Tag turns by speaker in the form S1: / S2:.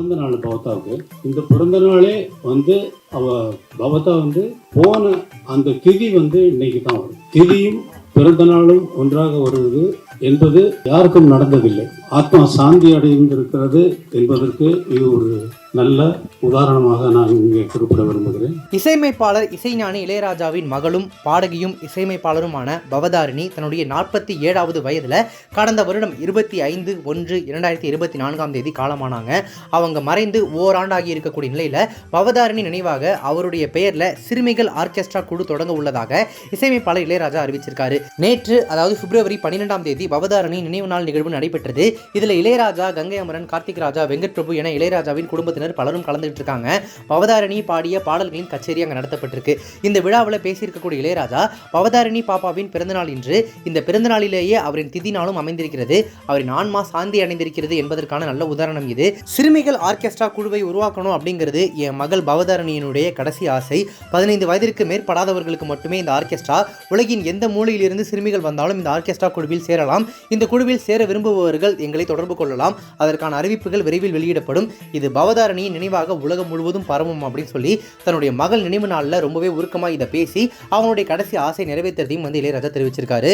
S1: பிறந்த நாள் பவத்தாவுக்கு இந்த பிறந்த நாளே வந்து அவ பவத்தா வந்து போன அந்த திதி வந்து இன்னைக்கு தான் வரும். திதியும் பிறந்த நாளும் ஒன்றாக வருவது என்பது யாருக்கும் நடந்ததில்லை. ஆத்மா சாந்தி அடைந்திருக்கிறது என்பதற்கு இது ஒரு நல்ல உதாரணமாக நான் இங்கே குறிப்பிட விரும்புகிறேன்.
S2: இசையமைப்பாளர் இசைஞானி இளையராஜாவின் மகளும் பாடகியும் இசையமைப்பாளருமான பவதாரிணி தன்னுடைய நாற்பத்தி ஏழாவது வயதில் கடந்த வருடம் இருபத்தி ஐந்து ஒன்று இரண்டாயிரத்தி இருபத்தி நான்காம் தேதி காலமானாங்க. அவங்க மறைந்து ஓராண்டாகி இருக்கக்கூடிய நிலையில் பவதாரிணி நினைவாக அவருடைய பெயரில் சிறுமிகள் ஆர்கெஸ்ட்ரா குழு தொடங்க உள்ளதாக இசையமைப்பாளர் இளையராஜா அறிவிச்சிருக்காரு. நேற்று அதாவது பிப்ரவரி பன்னிரெண்டாம் தேதி பவதாரணி நினைவு நாள் நிகழ்வு நடைபெற்றது. இதில் இளையராஜா கங்கை அமரன் கார்த்திக் ராஜா வெங்கட் பிரபு என இளையராஜாவின் குடும்பத்தினர் பலரும் கலந்துகிட்டு இருக்காங்க பவதாரணி பாடிய பாடல்களின் கச்சேரி அங்கே நடத்தப்பட்டிருக்கு. இந்த விழாவில் பேசியிருக்கக்கூடிய இளையராஜா பவதாரணி பாப்பாவின் பிறந்தநாள் இன்று இந்த பிறந்தநாளிலேயே அவரின் திதி நாளும் அமைந்திருக்கிறது. அவரின் ஆன்மா சாந்தி அடைந்திருக்கிறது என்பதற்கான நல்ல உதாரணம் இது. சிறுமிகள் ஆர்கெஸ்ட்ரா குழுவை உருவாக்கணும் அப்படிங்கிறது என் மகள் பவதாரணியினுடைய கடைசி ஆசை. பதினைந்து வயதிற்கு மேற்படாதவர்களுக்கு மட்டுமே இந்த ஆர்கெஸ்ட்ரா. உலகின் எந்த மூலையிலிருந்து சிறுமிகள் வந்தாலும் இந்த ஆர்கெஸ்ட்ரா குழுவில் சேரலாம். இந்த குழுவில் சேர விரும்புபவர்கள் எங்களை தொடர்பு கொள்ளலாம். அதற்கான அறிவிப்புகள் விரைவில் வெளியிடப்படும். இது பவதாரணியின் நினைவாக உலகம் முழுவதும் பரவும் அப்படின்னு சொல்லி தன்னுடைய மகள் நினைவு நாளில் ரொம்பவே உருக்கமாக இதை பேசி அவங்களுடைய கடைசி ஆசை நிறைவேற்றுறதையும் வந்து இளையராஜா தெரிவிச்சிருக்காரு.